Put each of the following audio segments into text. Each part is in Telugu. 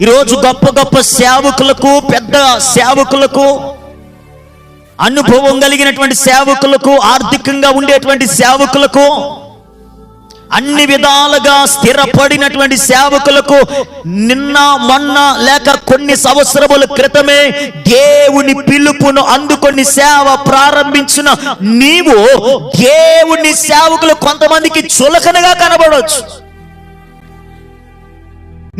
ఈరోజు గొప్ప గొప్ప సేవకులకు పెద్ద సేవకులకు అనుభవం కలిగినటువంటి సేవకులకు ఆర్థికంగా ఉండేటువంటి సేవకులకు అన్ని విధాలుగా స్థిరపడినటువంటి సేవకులకు నిన్న మొన్న లేక కొన్ని సంవత్సరముల క్రితమే దేవుని పిలుపును అందుకొని సేవ ప్రారంభించిన నీవు దేవుని సేవకులు కొంతమందికి చులకనగా కనబడవచ్చు.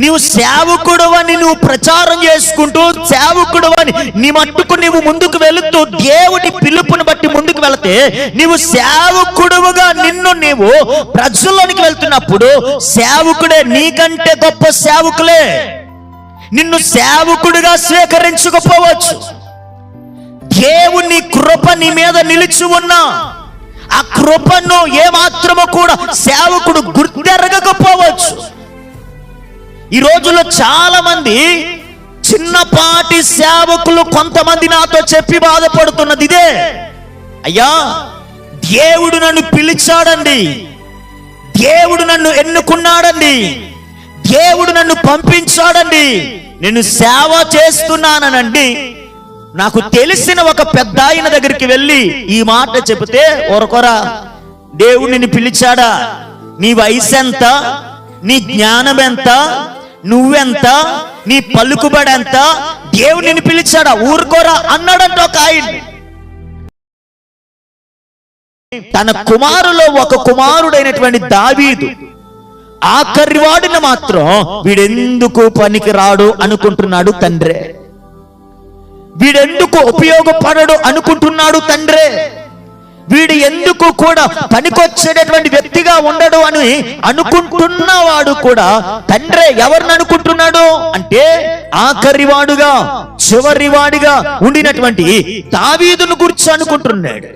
నీవు సేవకుడు అని నువ్వు ప్రచారం చేసుకుంటూ సేవకుడు అని నీ మట్టుకు నీవు ముందుకు వెళుతూ దేవుని పిలుపుని బట్టి ముందుకు వెళితే నీవు సేవకుడుగా నిన్ను నీవు ప్రజల్లోనికి వెళ్తున్నప్పుడు సేవకుడే నీకంటే గొప్ప సేవకులే. నిన్ను సేవకుడిగా స్వీకరించకపోవచ్చు. దేవుని కృప నీ మీద నిలిచి ఉన్నా. ఆ కృపను ఏమాత్రము కూడా సేవకుడు గుర్తెరగకపోవచ్చు. ఈ రోజుల్లో చాలా మంది చిన్నపాటి సేవకులు కొంతమంది నాతో చెప్పి బాధపడుతున్నది ఇదే. అయ్యా దేవుడు నన్ను పిలిచాడండి. దేవుడు నన్ను ఎన్నుకున్నాడండి. దేవుడు నన్ను పంపించాడండి. నేను సేవ చేస్తున్నానండి నాకు తెలిసిన ఒక పెద్ద ఆయన దగ్గరికి వెళ్ళి ఈ మాట చెబితే ఒరకొరా దేవుడు నిన్ను పిలిచాడా? నీ వయసు ఎంత నీ జ్ఞానం ఎంత నువ్వెంత? నీ పలుకుబడెంత? దేవుని పిలిచాడా? ఊరుకోరా అన్నాడంట ఒక ఆయన తన కుమారులో ఒక కుమారుడైనటువంటి దావీదు. ఆఖరివాడిన మాత్రం వీడెందుకు పనికి రాడు అనుకుంటున్నాడు తండ్రే. వీడెందుకు ఉపయోగపడడు అనుకుంటున్నాడు తండ్రే. వీడు ఎందుకు కూడా పనికొచ్చేటటువంటి వ్యక్తిగా ఉండడు అని అనుకుంటున్నవాడు కూడా తండ్రి ఎవరిని అనుకుంటున్నాడు? అంటే ఆఖరివాడుగా చివరివాడిగా ఉండినటువంటి దావీదును గురించి అనుకుంటున్నాడు.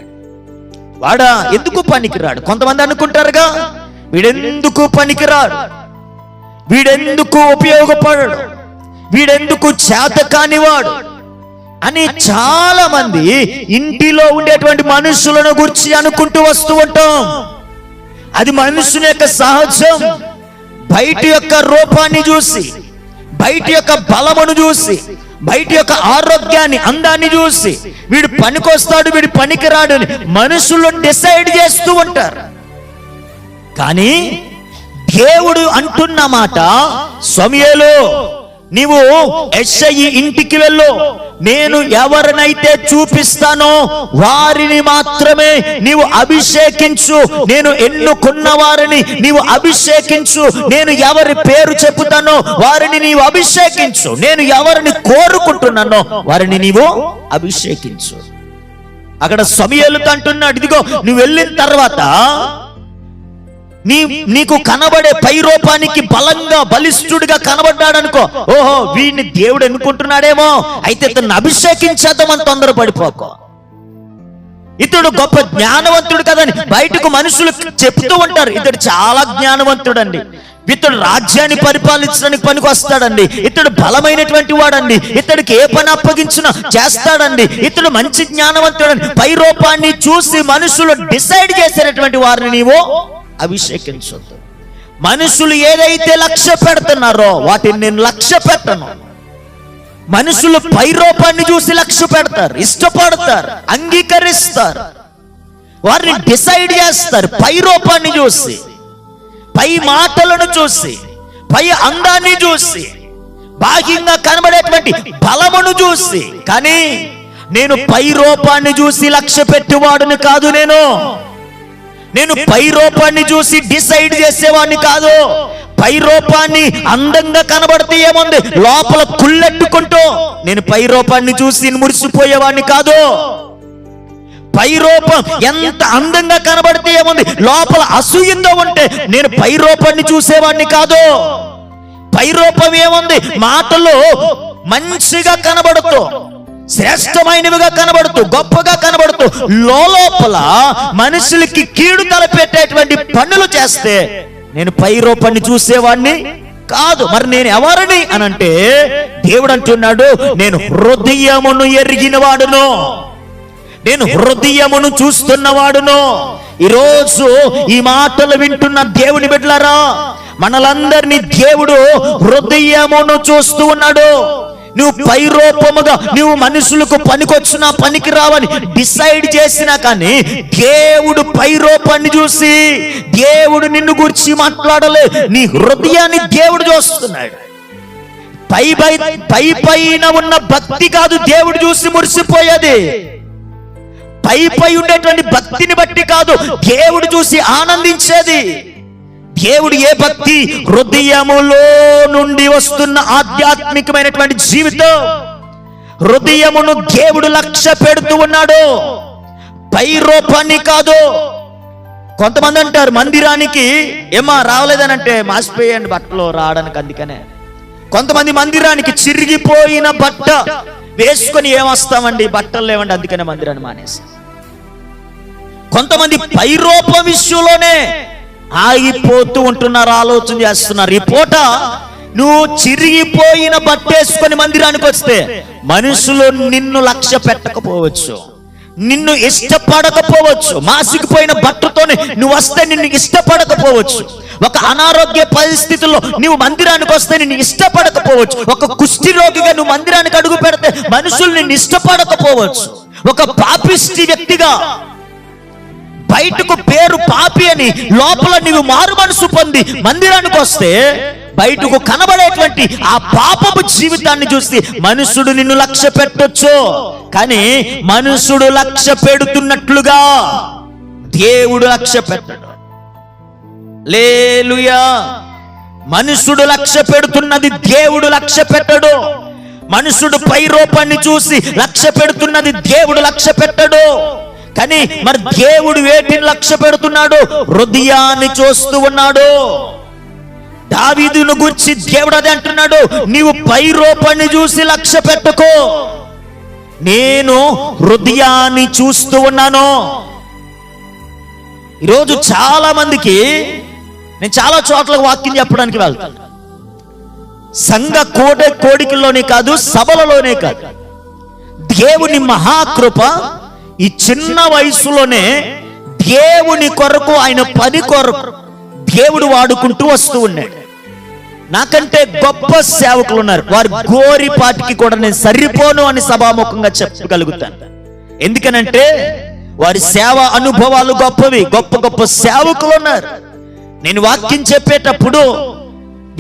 వాడా ఎందుకు పనికిరాడు? కొంతమంది అనుకుంటారుగా వీడెందుకు పనికిరాడు? వీడెందుకు ఉపయోగపడడు? వీడెందుకు చేత కానివాడు అని చాలా మంది ఇంటిలో ఉండేటువంటి మనుషులను గురించి అనుకుంటూ వస్తూ ఉంటాం. అది మనుషుని యొక్క సహజం. బయట యొక్క రూపాన్ని చూసి బయట యొక్క బలమును చూసి బయట యొక్క ఆరోగ్యాన్ని అందాన్ని చూసి వీడు పనికొస్తాడు వీడు పనికిరాడు అని మనుషులు డిసైడ్ చేస్తూ ఉంటారు. కానీ దేవుడు అంటున్న మాట సమయలో నీవు ఎస్ఐ ఇంటికి వెళ్ళు. నేను ఎవరినైతే చూపిస్తానో వారిని మాత్రమే నీవు అభిషేకించు. నేను ఎన్నుకున్న వారిని నీవు అభిషేకించు. నేను ఎవరి పేరు చెప్పుతానో వారిని నీవు అభిషేకించు. నేను ఎవరిని కోరుకుంటున్నానో వారిని నీవు అభిషేకించు. అక్కడ సమయలుతో అంటున్నాడు ఇదిగో నువ్వు వెళ్ళిన తర్వాత నీ నీకు కనబడే పై రూపానికి బలంగా బలిష్ఠుడిగా కనబడ్డాడనుకో ఓహో వీడిని దేవుడు ఎన్నుకుంటున్నాడేమో? అయితే ఇతన్ని అభిషేకించేద్దామని తొందరపడిపోకో. ఇతడు గొప్ప జ్ఞానవంతుడు కదని బయటకు మనుషులు చెప్తూ ఉంటారు. ఇతడు చాలా జ్ఞానవంతుడండి. ఇతడు రాజ్యాన్ని పరిపాలించడానికి పనికి వస్తాడండి. ఇతడు బలమైనటువంటి వాడండి. ఇతడికి ఏ పని అప్పగించినా చేస్తాడండి. ఇతడు మంచి జ్ఞానవంతుడని పై రూపాన్ని చూసి మనుషులు డిసైడ్ చేసేటటువంటి వారిని నీవు అభిషేకించొద్దు. మనుషులు ఏదైతే లక్ష్య పెడుతున్నారో వాటిని నేను లక్ష్య పెట్టను. మనుషులు పై రూపాన్ని చూసి లక్ష్య పెడతారు ఇష్టపడతారు అంగీకరిస్తారు. వారిని డిసైడ్ చేస్తారు పై రూపాన్ని చూసి పై మాటలను చూసి పై అందాన్ని చూసి బాహ్యంగా కనబడేటువంటి బలమును చూసి. కానీ నేను పై రూపాన్ని చూసి లక్ష్య పెట్టేవాడుని కాదు నేను. నేను పై రూపాన్ని చూసి డిసైడ్ చేసేవాడిని కాదు. పై రూపాన్ని అందంగా కనబడితే ఏముంది? లోపల కుళ్ళెట్టుకుంటూ. నేను పై రూపాన్ని చూసి మురిసిపోయేవాడిని కాదు. పై రూపం ఎంత అందంగా కనబడితే ఏముంది? లోపల అసూయంగా ఉంటే నేను పై రూపాన్ని చూసేవాడిని కాదు. పై రూపం ఏముంది? మాటలు మంచిగా కనబడుతూ శ్రేష్టమైనవిగా కనబడుతూ గొప్పగా కనబడుతూ లోపల మనుషులకి కీడు తలపెట్టేటువంటి పనులు చేస్తే నేను పై రూపాన్ని చూసేవాడిని కాదు. మరి నేను ఎవరిని అనంటే దేవుడు అంటున్నాడు నేను హృదయమును ఎరిగిన వాడును నేను హృదయమును చూస్తున్నవాడును. ఈరోజు ఈ మాటలు వింటున్న దేవుని బిడ్డలారా మనలందరినీ దేవుడు హృదయమును చూస్తూ ఉన్నాడు. నువ్వు పైరూపముగా నువ్వు మనుషులకు పనికొచ్చినా పనికి రావని డిసైడ్ చేసినా కానీ దేవుడు పైరూపాన్ని చూసి దేవుడు నిన్ను గురించి మాట్లాడలే. నీ హృదయాన్ని దేవుడు చూస్తున్నాడు. పై పై పై పైన ఉన్న భక్తి కాదు దేవుడు చూసి మురిసిపోయేది. పై పై ఉండేటువంటి భక్తిని బట్టి కాదు దేవుడు చూసి ఆనందించేది. దేవుడు ఏ భక్తి హృదయములో నుండి వస్తున్న ఆధ్యాత్మికమైనటువంటి జీవితం? హృదయమును దేవుడు లక్ష్య పెడుతూ ఉన్నాడు. పైరూపాన్ని కాదు. కొంతమంది అంటారు మందిరానికి ఏమా రావలేదని అంటే మాసిపోయాను బట్టలు రావడానికి అందుకనే. కొంతమంది మందిరానికి చిరిగిపోయిన బట్ట వేసుకొని ఏమొస్తామండి? బట్టలు లేవండి అందుకనే మందిరాన్ని మానేసి కొంతమంది పైరూప విషయంలోనే ఆగిపోతూ ఉంటున్నారు ఆలోచన చేస్తున్నారు. ఈ పూట నువ్వు చిరిగిపోయిన బట్టేసుకొని మందిరానికి వస్తే మనుషులు నిన్ను లక్ష్య పెట్టకపోవచ్చు. నిన్ను ఇష్టపడకపోవచ్చు. మాసికిపోయిన బట్టతోనే నువ్వు వస్తే నిన్ను ఇష్టపడకపోవచ్చు. ఒక అనారోగ్య పరిస్థితుల్లో నువ్వు మందిరానికి వస్తే నిన్ను ఇష్టపడకపోవచ్చు. ఒక కుష్టి రోగిగా నువ్వు మందిరానికి అడుగు పెడితే మనుషులు నిన్ను ఇష్టపడకపోవచ్చు. ఒక పాపిష్టి వ్యక్తిగా బయటకు పేరు పాపి అని లోపల నీవు మారు మనసు పొంది మందిరానికి వస్తే బయటకు కనబడేటువంటి ఆ పాపపు జీవితాన్ని చూసి మనుషుడు నిన్ను లక్ష్య పెట్టొచ్చు. కానీ మనుషుడు లక్ష్య పెడుతున్నట్లుగా దేవుడు లక్ష్య పెట్టడు. లేలుయా మనుషుడు లక్ష్య పెడుతున్నది దేవుడు లక్ష్య పెట్టడు. మనుషుడు పై రూపాన్ని చూసి లక్ష్య పెడుతున్నది దేవుడు లక్ష్య పెట్టడు. కానీ మరి దేవుడు వేటిని లక్ష్య పెడుతున్నాడు? హృదయాన్ని చూస్తూ ఉన్నాడు. దావీదును గురించి దేవుడు అదే అంటున్నాడు. నీవు పై రూపాన్ని చూసి లక్ష్య పెట్టుకో. నేను హృదయాన్ని చూస్తూ ఉన్నాను. ఈరోజు చాలా మందికి నేను చాలా చోట్ల వాక్యం చెప్పడానికి వెళ్తాను. సంఘ కోట కోడికల్లోనే కాదు సభలలోనే కాదు. దేవుని మహాకృప ఈ చిన్న వయసులోనే దేవుని కొరకు ఆయన పని కొరకు దేవుడు వాడుకుంటూ వస్తూ ఉన్నాడు. నాకంటే గొప్ప సేవకులు ఉన్నారు. వారి గోరిపాటికి కూడా నేను సరిపోను అని సభాముఖంగా చెప్పగలుగుతాను. ఎందుకనంటే వారి సేవ అనుభవాలు గొప్పవి. గొప్ప గొప్ప సేవకులు ఉన్నారు. నేను వాక్యం చెప్పేటప్పుడు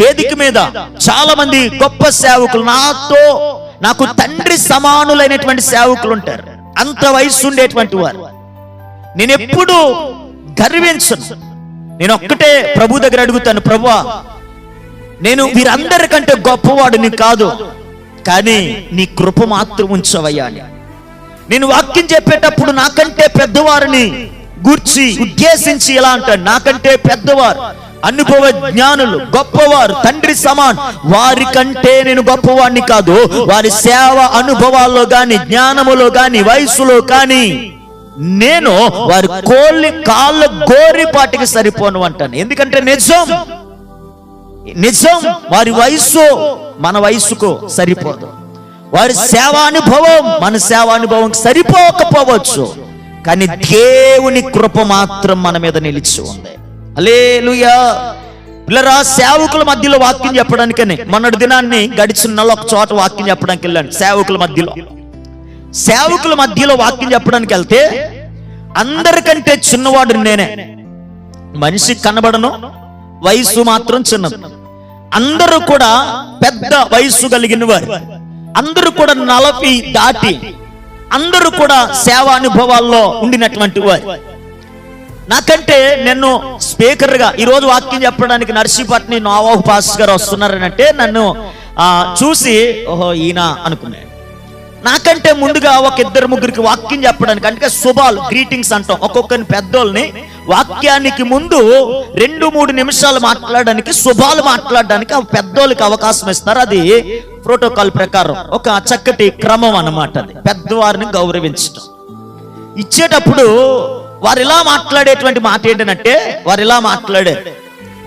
వేదిక మీద చాలా మంది గొప్ప సేవకులు నాతో నాకు తండ్రి సమానులైనటువంటి సేవకులు ఉంటారు. అంత వయసు ఉండేటువంటి వారు. నేను ఎప్పుడు గర్వించను. నేను ఒక్కటే ప్రభు దగ్గర అడుగుతాను ప్రభువా నేను వీరందరికంటే గొప్పవాడిని కాదు కానీ నీ కృప మాత్రం ఉంచవయ్యా నేను వాక్యం చెప్పేటప్పుడు నాకంటే పెద్దవారిని గూర్చి ఉద్దేశించి ఎలా అంటాడు నాకంటే పెద్దవారు అనుభవ జ్ఞానులు గొప్పవారు తండ్రి సమాన్. వారి కంటే నేను గొప్పవాడిని కాదు. వారి సేవ అనుభవాల్లో గాని జ్ఞానములో గాని వయసులో కానీ నేను వారి కోళ్ళి కాళ్ళ గోరిపాటికి సరిపోను అంటాను. ఎందుకంటే నిజం నిజం వారి వయస్సు మన వయస్సుకు సరిపోదు. వారి సేవానుభవం మన సేవానుభవం సరిపోకపోవచ్చు. కానీ దేవుని కృప మాత్రం మన మీద నిలిచి ఉంది. అలేలుయా పిల్లరా సేవకుల మధ్యలో వాక్యం చెప్పడానికని మొన్నటి దినాన్ని గడిచిన నెల ఒక చోట వాక్యం చెప్పడానికి వెళ్ళాను సేవకుల మధ్యలో. సేవకుల మధ్యలో వాక్యం చెప్పడానికి వెళ్తే అందరికంటే చిన్నవాడు నేనే. మనిషి కనబడను వయసు మాత్రం చిన్నది. అందరూ కూడా పెద్ద వయసు కలిగిన వారు. అందరూ కూడా నలభై దాటి అందరూ కూడా సేవా అనుభవాల్లో ఉండినటువంటి వారు. నాకంటే నేను స్పీకర్గా ఈరోజు వాక్యం చెప్పడానికి నర్సీపట్ని నోవాహు పాస్ గారు వస్తున్నారనంటే నన్ను చూసి ఓహో ఈయన అనుకున్నాను నాకంటే ముందుగా ఒక ఇద్దరు ముగ్గురికి వాక్యం చెప్పడానికి అంటే శుభాలు గ్రీటింగ్స్ అంటాం ఒక్కొక్కరిని పెద్దోళ్ళని. వాక్యానికి ముందు రెండు మూడు నిమిషాలు మాట్లాడడానికి శుభాలు మాట్లాడడానికి ఆ పెద్దోళ్ళకి అవకాశం ఇస్తారు. అది ప్రోటోకాల్ ప్రకారం ఒక చక్కటి క్రమం అన్నమాట అది. పెద్దవారిని గౌరవించడం ఇచ్చేటప్పుడు వారు ఇలా మాట్లాడేటువంటి మాట ఏంటంటే వారు ఇలా మాట్లాడే.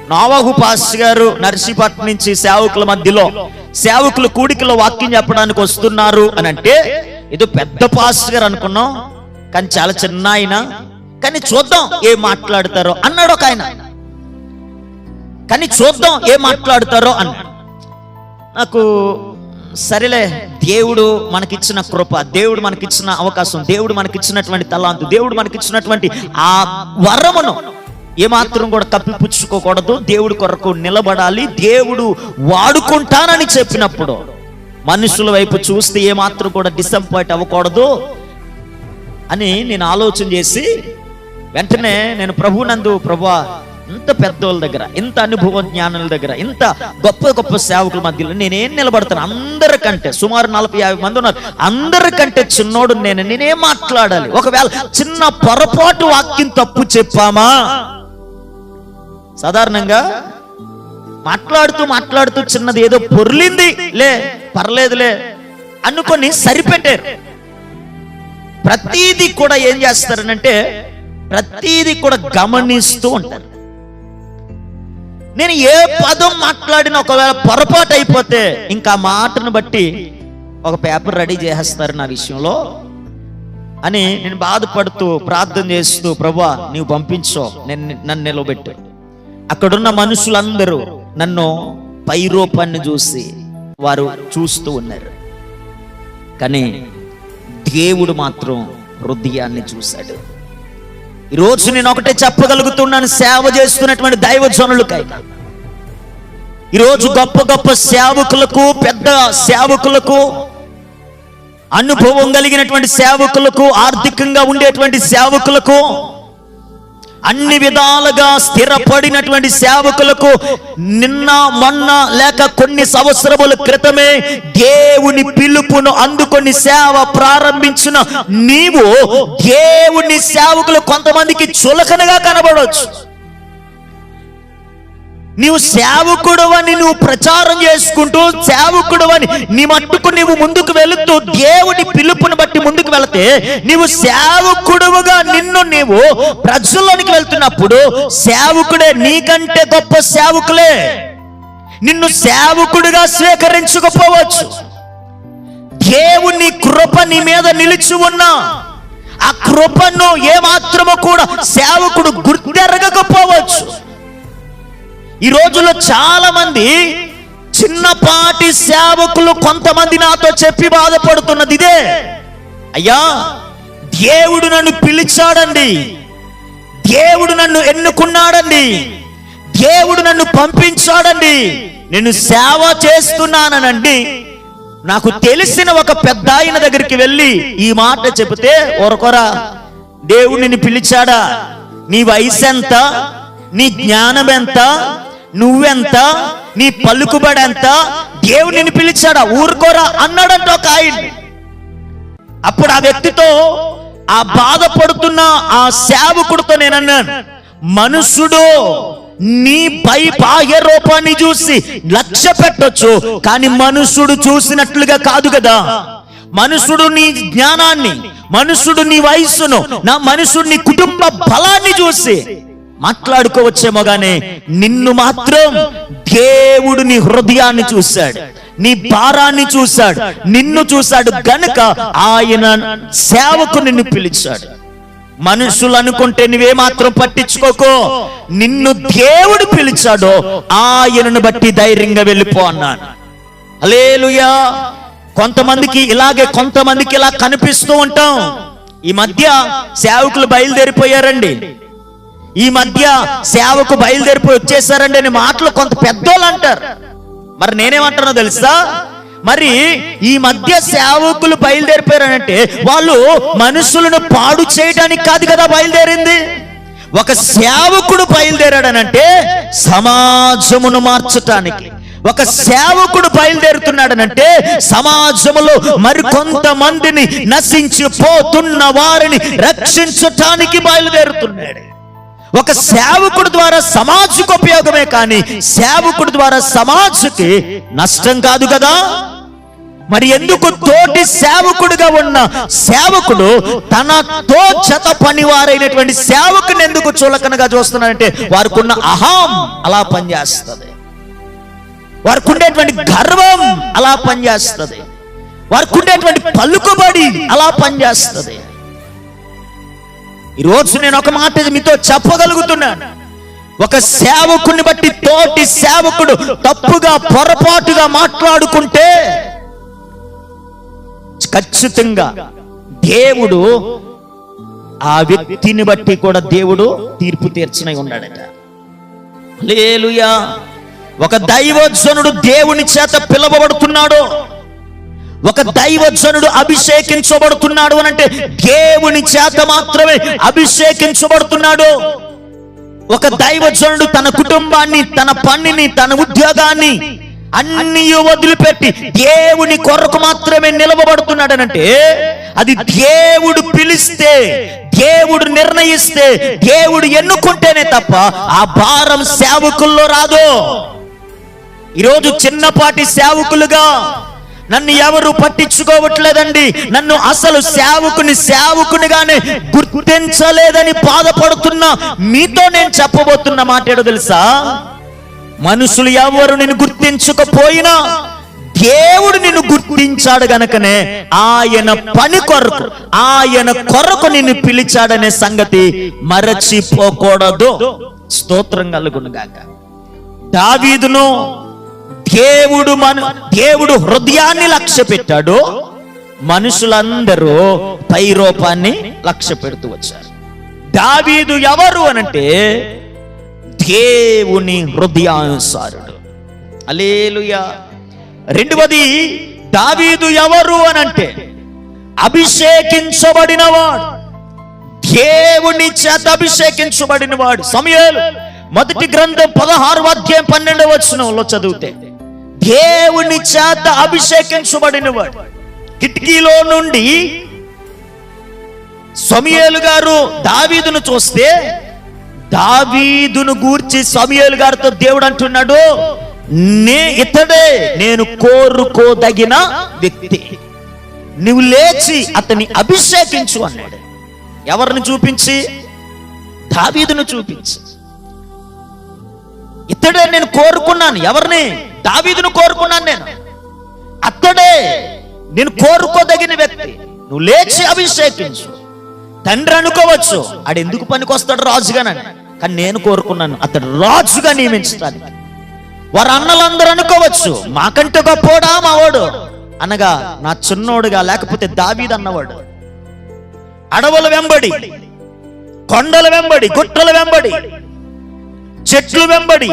నావాహు పాస్ గారు నర్సీపట్నం నుంచి సేవకుల మధ్యలో సేవకులు కూడికలో వాక్యం చెప్పడానికి వస్తున్నారు అని అంటే ఏదో పెద్ద పాస్ గారు అనుకున్నాం కానీ చాలా చిన్న ఆయన కానీ చూద్దాం ఏం మాట్లాడతారో అన్నాడు ఒక ఆయన. కానీ చూద్దాం ఏం మాట్లాడతారో అన్నాడు. నాకు సరేలే దేవుడు మనకిచ్చిన కృప దేవుడు మనకిచ్చిన అవకాశం దేవుడు మనకిచ్చినటువంటి తలాంతు దేవుడు మనకిచ్చినటువంటి ఆ వరమును ఏమాత్రం కూడా కప్పిపుచ్చుకోకూడదు దేవుడి కొరకు నిలబడాలి. దేవుడు వాడుకుంటానని చెప్పినప్పుడు మనుషుల వైపు చూస్తే ఏమాత్రం కూడా డిసప్పాయింట్ అవ్వకూడదు అని నేను ఆలోచన చేసి వెంటనే నేను ప్రభునందు ప్రభా ఇంత పెద్దోళ్ళ దగ్గర ఇంత అనుభవ జ్ఞానుల దగ్గర ఇంత గొప్ప గొప్ప సేవకుల మధ్యలో నేనేం నిలబడతాను? అందరికంటే సుమారు నలభై యాభై మంది ఉన్నారు. అందరికంటే చిన్నోడు నేను నేనేం మాట్లాడాలి. ఒకవేళ చిన్న పొరపాటు వాక్యం తప్పు చెప్పామా? సాధారణంగా మాట్లాడుతూ మాట్లాడుతూ చిన్నది ఏదో పొర్లింది లే పర్లేదులే అనుకొని సరిపెట్టారు. ప్రతీది కూడా ఏం చేస్తారనంటే ప్రతీది కూడా గమనిస్తూ ఉంటారు. నేను ఏ పదం మాట్లాడినా ఒకవేళ పొరపాటు అయిపోతే ఇంకా మాటను బట్టి ఒక పేపర్ రెడీ చేసేస్తారు నా విషయంలో అని నేను బాధపడుతూ ప్రార్థన చేస్తూ ప్రభా నీవు పంపించో. నేను నన్ను నిలబెట్టు. అక్కడున్న మనుషులందరూ నన్ను పై రూపాన్ని చూసి వారు చూస్తూ ఉన్నారు. కానీ దేవుడు మాత్రం హృదయాన్ని చూశాడు. ఈరోజు నేను ఒకటే చెప్పగలుగుతున్నాను సేవ చేస్తున్నటువంటి దైవజనులకైనా. ఈరోజు గొప్ప గొప్ప సేవకులకు పెద్ద సేవకులకు అనుభవం కలిగినటువంటి సేవకులకు ఆర్థికంగా ఉండేటువంటి సేవకులకు అన్ని విధాలుగా స్థిరపడినటువంటి సేవకులకు నిన్న మొన్న లేక కొన్ని సంవత్సరముల క్రితమే దేవుని పిలుపును అందుకొని సేవ ప్రారంభించిన నీవు దేవుని సేవకులు కొంతమందికి చులకనగా కనబడవచ్చు. నీవు సేవకుడు అని నువ్వు ప్రచారం చేసుకుంటూ సేవకుడు అని నీ మట్టుకు నీవు ముందుకు వెళుతూ దేవుడి పిలుపుని బట్టి ముందుకు వెళితే నీవు సేవకుడువుగా నిన్ను నీవు ప్రజల్లోనికి వెళ్తున్నప్పుడు సేవకుడే నీకంటే గొప్ప సేవకులే. నిన్ను సేవకుడిగా స్వీకరించకపోవచ్చు. దేవుని కృప నీ మీద నిలిచి ఉన్నా. ఆ కృపను ఏమాత్రము కూడా సేవకుడు గుర్తెరగకపోవచ్చు. ఈ రోజుల్లో చాలా మంది చిన్నపాటి సేవకులు కొంతమంది నాతో చెప్పి బాధపడుతున్నది ఇదే. అయ్యా దేవుడు నన్ను పిలిచాడండి. దేవుడు నన్ను ఎన్నుకున్నాడండి. దేవుడు నన్ను పంపించాడండి. నేను సేవ చేస్తున్నానండి నాకు తెలిసిన ఒక పెద్ద ఆయన దగ్గరికి వెళ్ళి ఈ మాట చెబితే ఒరకొరా దేవుడు నిన్ను పిలిచాడా? నీ వయసు ఎంత నీ జ్ఞానం ఎంత నువ్వెంత? నీ పలుకుబడెంత? దేవుడు నిన్ను పిలిచాడా? ఊరుకోరా అన్నాడంట ఒక ఆయన. అప్పుడు ఆ వ్యక్తితో ఆ బాధపడుతున్న ఆ సేవకుడితో నేను అన్నాను మనుషుడు నీ పై బాహ్య రూపాన్ని చూసి లక్ష్య పెట్టొచ్చు కానీ మనుషుడు చూసినట్లుగా కాదు కదా. మనుషుడు నీ జ్ఞానాన్ని మనుషుడు నీ వయస్సును నా మనుషుడు నీ కుటుంబ బలాన్ని చూసి మాట్లాడుకోవచ్చేమో గానీ నిన్ను మాత్రం దేవుడు నీ హృదయాన్ని చూశాడు నీ భారాన్ని చూశాడు నిన్ను చూశాడు గనుక ఆయన సేవకు నిన్ను పిలిచాడు. మనుషులు అనుకుంటే నువ్వేమాత్రం పట్టించుకోకో నిన్ను దేవుడు పిలిచాడో ఆయనను బట్టి ధైర్యంగా వెళ్ళిపో అన్నాను అలేలుయా కొంతమందికి ఇలాగే కొంతమందికి ఇలా కనిపిస్తూ ఉంటాం. ఈ మధ్య సేవకులు బయలుదేరిపోయారండి. ఈ మధ్య సేవకు బయలుదేరిపోయి వచ్చేసారండి అని మాటలు కొంత పెద్దోళ్ళు అంటారు. మరి నేనేమంటానో తెలుసా? మరి ఈ మధ్య సేవకులు బయలుదేరిపోయారంటే వాళ్ళు మనుషులను పాడు చేయడానికి కాదు కదా బయలుదేరింది. ఒక సేవకుడు బయలుదేరాడనంటే సమాజమును మార్చటానికి ఒక సేవకుడు బయలుదేరుతున్నాడనంటే సమాజములో మరికొంతమందిని నశించిపోతున్న వారిని రక్షించటానికి బయలుదేరుతున్నాడు. ఒక సేవకుడు ద్వారా సమాజకు ఉపయోగమే కానీ సేవకుడు ద్వారా సమాజకి నష్టం కాదు కదా? మరి ఎందుకు తోటి సేవకుడిగా ఉన్న సేవకుడు తనతో చెత పనివారైనటువంటి సేవకుని ఎందుకు చులకనగా చూస్తున్నాడంటే వారికి ఉన్న అహం అలా పనిచేస్తుంది. వారికి ఉండేటువంటి గర్వం అలా పనిచేస్తుంది. వారికి ఉండేటువంటి పలుకుబడి అలా పనిచేస్తుంది. ఈరోజు నేను ఒక మాట మీతో చెప్పగలుగుతున్నాను. ఒక సేవకుని బట్టి తోటి సేవకుడు తప్పుగా పొరపాటుగా మాట్లాడుకుంటే ఖచ్చితంగా దేవుడు ఆ వ్యక్తిని బట్టి కూడా దేవుడు తీర్పు తీర్చనై ఉన్నాడట. లేలుయా ఒక దైవజనుడు దేవుని చేత పిలవబడుతున్నాడు. ఒక దైవజనుడు అభిషేకించబడుతున్నాడు అని అంటే దేవుని చేత మాత్రమే అభిషేకించబడుతున్నాడు. ఒక దైవజనుడు తన కుటుంబాన్ని తన పనిని తన ఉద్యోగాన్ని అన్ని వదిలిపెట్టి దేవుని కొరకు మాత్రమే నిలవబడుతున్నాడనంటే అది దేవుడు పిలిస్తే దేవుడు నిర్ణయిస్తే దేవుడు ఎన్నుకుంటేనే తప్ప ఆ భారం సేవకుల్లో రాదు. ఈరోజు చిన్నపాటి సేవకులుగా నన్ను ఎవరు పట్టించుకోవట్లేదండి. నన్ను అసలు సేవకుని సేవకునిగానే గుర్తించలేదని బాధపడుతున్న మీతో నేను చెప్పబోతున్న మాట ఏడో తెలుసా? మనుషులు ఎవరు నిన్ను గుర్తించకపోయినా దేవుడు నిన్ను గుర్తించాడు గనకనే ఆయన పని కొరకు ఆయన కొరకు నిన్ను పిలిచాడనే సంగతి మరచిపోకూడదు. స్తోత్రం కలుగునుగాక దావీదును దేవుడు మన దేవుడు హృదయాన్ని లక్ష్య పెట్టాడు మనుషులందరూ పై రూపాన్ని లక్ష్య పెడుతూ వచ్చారు. దావీదు ఎవరు అనంటే దేవుని హృదయానుసారుడు. అలేలుయా రెండవది దావీదు ఎవరు అనంటే అభిషేకించబడినవాడు. దేవుని చేత అభిషేకించబడినవాడు. సమయాలు. మొదటి గ్రంథం పదహారు అధ్యాయం పన్నెండవ వచనంలో చదివితే దేవుని చేత అభిషేకించబడినవాడు. కిటికీలో నుండి సమయలు గారు దావీదును చూస్తే దావీదును గూర్చి సమయలు గారితో దేవుడు అంటున్నాడు నే ఇతడే నేను కోరుకోదగిన వ్యక్తి. నువ్వు లేచి అతన్ని అభిషేకించు అన్నాడు. ఎవరిని చూపించి? దావీదును చూపించి. ఇతడే నేను కోరుకున్నాను ఎవరిని? దావీదును కోరుకున్నాను నేను. అతడే నేను కోరుకోదగిన వ్యక్తి. నువ్వు లేచి అభిషేకించు. తండ్రి అనుకోవచ్చు ఆడు ఎందుకు పనికొస్తాడు రాజుగానని కానీ నేను కోరుకున్నాను అతడు రాజుగా నియమించడానికి. వారు అన్నలందరూ అనుకోవచ్చు మాకంటే గొప్పోడా మావాడు? అనగా నా చిన్నోడుగా లేకపోతే దావీద్ అన్నవాడు. అడవుల వెంబడి కొండల వెంబడి గుట్టల వెంబడి చెట్లు వెంబడి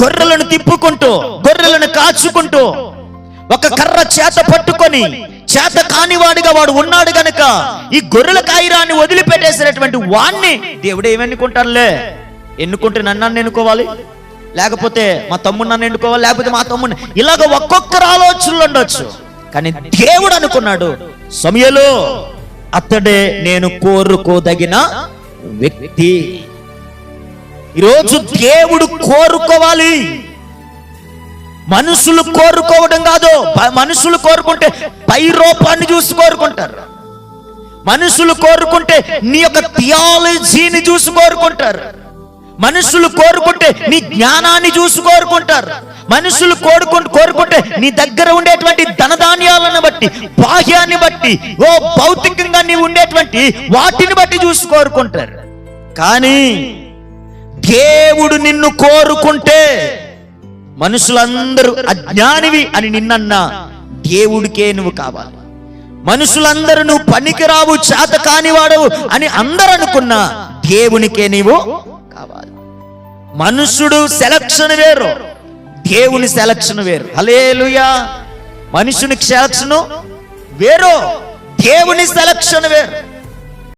గొర్రెలను తిప్పుకుంటూ గొర్రెలను కాచుకుంటూ ఒక కర్ర చేత పట్టుకొని చేత కానివాడిగా వాడు ఉన్నాడు గనక ఈ గొర్రెల కాయిరాన్ని వదిలిపెట్టేసినటువంటి వాణ్ణి దేవుడు ఏమనుకుంటారులే ఎన్నుకుంటే నన్ను ఎన్నుకోవాలి? లేకపోతే మా తమ్ముడు నన్ను ఎన్నుకోవాలి? లేకపోతే మా తమ్ముడిని? ఇలాగ ఒక్కొక్కరు ఆలోచనలు ఉండొచ్చు. కానీ దేవుడు అనుకున్నాడు సమయలో అతడే నేను కోరుకోదగిన వ్యక్తి. ఈరోజు దేవుడు కోరుకోవాలి. మనుషులు కోరుకోవడం కాదు. మనుషులు కోరుకుంటే పై రూపాన్ని చూసి కోరుకుంటారు. మనుషులు కోరుకుంటే నీ యొక్క థియాలజీని చూసి కోరుకుంటారు. మనుషులు కోరుకుంటే నీ జ్ఞానాన్ని చూసి కోరుకుంటారు. మనుషులు కోరుకుంటూ కోరుకుంటే నీ దగ్గర ఉండేటువంటి ధనధాన్యాలను బట్టి బాహ్యాన్ని బట్టి ఓ భౌతికంగా నీవు ఉండేటువంటి వాటిని బట్టి చూసి కోరుకుంటారు. కానీ దేవుడు నిన్ను కోరుకుంటే మనుషులందరూ అజ్ఞానివి అని నిన్నన్నా దేవుడికే నువ్వు కావాలి. మనుషులందరూ నువ్వు పనికిరావు చేత కానివాడవు అని అందరూ అనుకున్నా దేవునికే నీవు కావాలి. మనుషుడు సెలక్షన్ వేరు దేవుని సెలక్షన్ వేరు. హలేలుయా మనుషుని సెలక్షన్ వేరు దేవుని సెలక్షన్ వేరు.